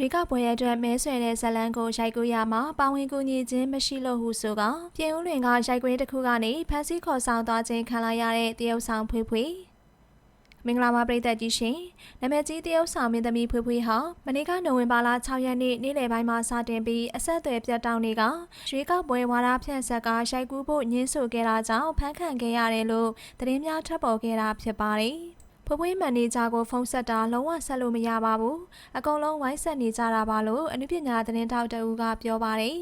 ရွေးကောက်ပွဲရဲ့အတွက်မဲဆွယ်တဲ့ဇတ်လန်းကိုရိုက်ကူးရမှာပါဝင်ကူညီခြင်းမရှိလို့ဟုဆိုကပြင်ဦးလွင်ကရိုက်ကွင်းတစ်ခုကနေဖမ်းဆီးခေါ်ဆောင်သွားခြင်းခံလိုက်ရတဲ့တရုတ်ဆောင်ဖွေးဖွေးမင်္ဂလာပါပရိသတ်ကြီးရှင်နာမည်ကြီးတရုတ်ဆောင်မင်းသမီးဖွေးဖွေးဟာမနေ့ကနိုဝင်ဘာလ6ရက်နေ့နေ့လယ်ပိုင်းမှာစတင်ပြီးအဆက်အသွယ်ပြတ်တောက်နေကရွေးကောက်ပွဲဝါဒဖြန့်ဆက်ကရိုက်ကူးဖို့ညှင်းဆိုခဲ့တာကြောင့်ဖမ်းခံခဲ့ရတယ်လို့သတင်းများထွက်ပေါ်ခဲ့တာဖြစ်ပါတယ် ဖွေးဖွေးမန်နေဂျာကိုဖုန်းဆက်တာလုံးဝဆက်လို့မရပါဘူးအကုန်လုံးဝိုင်းဆက်နေကြတာပါလို့အနုပညာသတင်းတောက်တအူးကပြောပါတယ်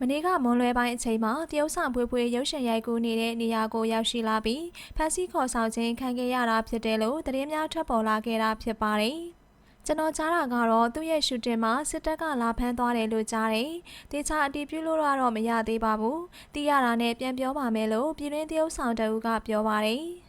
မနေ့ကမွန်လွဲပိုင်းအချိန်မှာတရုတ်ဆောင်ဖွေးဖွေးရုပ်ရှင်ရိုက်ကူးနေတဲ့နေရာကိုရောက်ရှိလာပြီးဖမ်းဆီးခေါ်ဆောင်ခြင်းခံခဲ့ရတာဖြစ်တယ်လို့သတင်းများထွက်ပေါ်လာခဲ့တာဖြစ်ပါတယ်ကျွန်တော်ကြားတာကတော့သူ့ရဲ့ရှူတင်မှာစစ်တပ်ကလာဖမ်းသွားတယ်လို့ကြားတယ်။တေချာအတီးပြုလို့တော့မရသေးပါဘူး။တီးရတာနဲ့ပြန်ပြောပါမယ်လို့ပြည်တွင်းတရုတ်ဆောင်တအူးကပြောပါတယ်။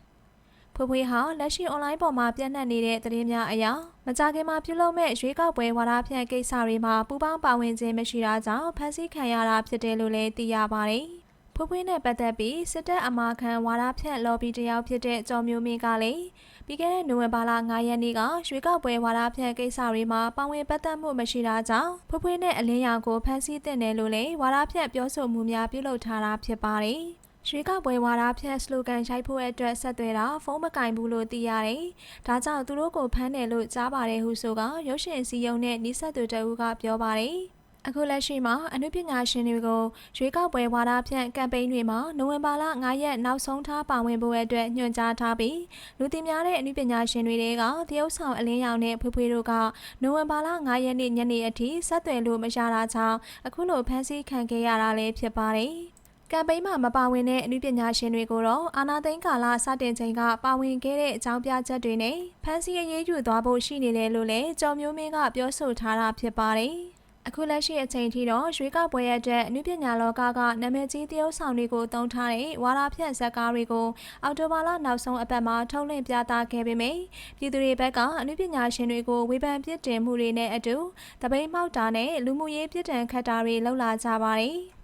ဖွေးဖွေးဟာလက်ရှိ online ပေါ်မှာပြန့်နှံ့နေတဲ့သတင်းများအရမကြခင်မှာပြုလုပ်မဲ့ရွေးကောက်ပွဲဝါဒဖြန့်ကိစ္စတွေမှာပူးပေါင်းပါဝင်ခြင်းမရှိတာကြောင့်ဖမ်းဆီးခံရတာဖြစ်တယ်လို့လည်းသိရပါတယ်။ဖွေးဖွေးနဲ့ပတ်သက်ပြီးစစ်တပ်အမာခံဝါဒဖြန့် lobby တယောက်ဖြစ်တဲ့ကျော်မျိုးမင်းကလည်းပြီးခဲ့တဲ့နိုဝင်ဘာလ9ရက်နေ့ကရွေးကောက်ပွဲဝါဒဖြန့်ကိစ္စတွေမှာပါဝင်ပတ်သက်မှုမရှိတာကြောင့်ဖွေးဖွေးနဲ့အလင်းရောင်ကိုဖမ်းဆီးတင်တယ်လို့လည်းဝါဒဖြန့်ပြောဆိုမှုများပြုလုပ်ထားတာဖြစ်ပါတယ်။ ရွှေကောက်ပွဲဝါဒဖြန့်စလိုဂန်ရိုက်ဖို့အတွက်ဆက်သွယ်တာဖုန်းမကင်ဘူးလို့သိရတယ်။ဒါကြောင့်သူတို့ကိုဖမ်းတယ်လို့ကြားပါတယ်ဟုဆိုကရုပ်ရှင်စီယုံနဲ့နီးစပ်သူတဦးကပြောပါတယ်။အခုလက်ရှိမှာအနုပညာရှင်တွေကိုရွေးကောက်ပွဲဝါဒဖြန့်ကမ်ပိန်းတွေမှာနိုဝင်ဘာလ9ရက်နောက်ဆုံးထားပါဝင်ဖို့အတွက်ညွှန်ကြားထားပြီးလူသိများတဲ့အနုပညာရှင်တွေကတရုတ်ဆောင်အလင်းရောင်နဲ့ဖွေးဖွေးတို့ကနိုဝင်ဘာလ9ရက်နေ့ညနေအထိဆက်သွယ်လို့မရတာကြောင့်အခုလိုဖမ်းဆီးခံခဲ့ရတာလည်းဖြစ်ပါတယ်။ ကမ်ပိန်းမှာမပါဝင်တဲ့အမှုပညာရှင်တွေကိုတော့အာနာသိန်းကာလစတင်ချိန်ကပါဝင်ခဲ့တဲ့အကြောင်းပြချက်တွေနဲ့ဖန်စီအရေးယူသွားဖို့ရှိနေတယ်လို့လည်းကျော်မျိုးမင်းကပြောဆိုထားတာဖြစ်ပါတယ်။အခုလက်ရှိအချိန်ထိတော့ရွေးကောက်ပွဲရတဲ့အမှုပညာလောကကနာမည်ကြီးတရုတ်ဆောင်တွေကိုတုံးထားတဲ့ဝါရာဖြန့်ဇက်ကားတွေကိုအော်တိုဘာလနောက်ဆုံးအပတ်မှာထုတ်လွှင့်ပြသခဲ့ပေမယ့်ပြည်သူတွေဘက်ကအမှုပညာရှင်တွေကိုဝေဖန်ပြစ်တင်မှုတွေနဲ့အတူတပိတ်မှောက်တာနဲ့လူမှုရေးပြစ်ဒဏ်ခတ်တာတွေလှုပ်လာကြပါတယ်။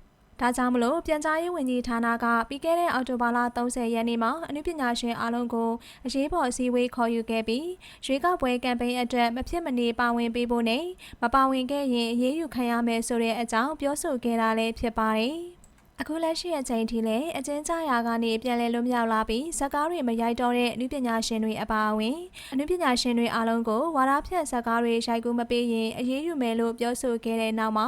ဒါကြောင့်မလို့ပြန်ကြားရေးဝန်ကြီးဌာနကပြီးခဲ့တဲ့အောက်တိုဘာလ30ရက်နေ့မှာအနုပညာရှင်အားလုံးကိုအရေးပေါ်အစည်းအဝေးခေါ်ယူခဲ့ပြီးရွေးကောက်ပွဲကမ်ပိန်းအတွက်မဖြစ်မနေပါဝင်ပေးဖို့နဲ့မပါဝင်ခဲ့ရင်အရေးယူခံရမယ်ဆိုတဲ့အကြောင်းပြောဆိုခဲ့တာလည်းဖြစ်ပါတယ်။ အခုလက်ရှိအချိန်ထိလည်းအကျဉ်းချရာကနေပြန်လည်လွတ်မြောက်လာပြီးဇက်ကားတွေမရိုက်တော့တဲ့အနုပညာရှင်တွေအပါအဝင်အနုပညာရှင်တွေအားလုံးကိုဝါရဖြန့်ဇက်ကားတွေရိုက်ကူးမပေးရင်အရေးယူမယ်လို့ပြောဆိုခဲ့တဲ့နောက်မှာ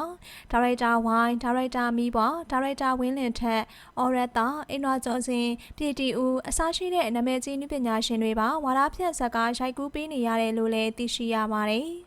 ဒါရိုက်တာဝိုင်းဒါရိုက်တာမီးပွားဒါရိုက်တာဝင်းလင်ထက်အော်ရတာအင်နွာကျော်စင်ပြည်တီဦးအစားရှိတဲ့နာမည်ကြီးအနုပညာရှင်တွေပါဝါရဖြန့်ဇက်ကားရိုက်ကူးပေးနေရတယ်လို့လည်းသိရှိရပါတယ်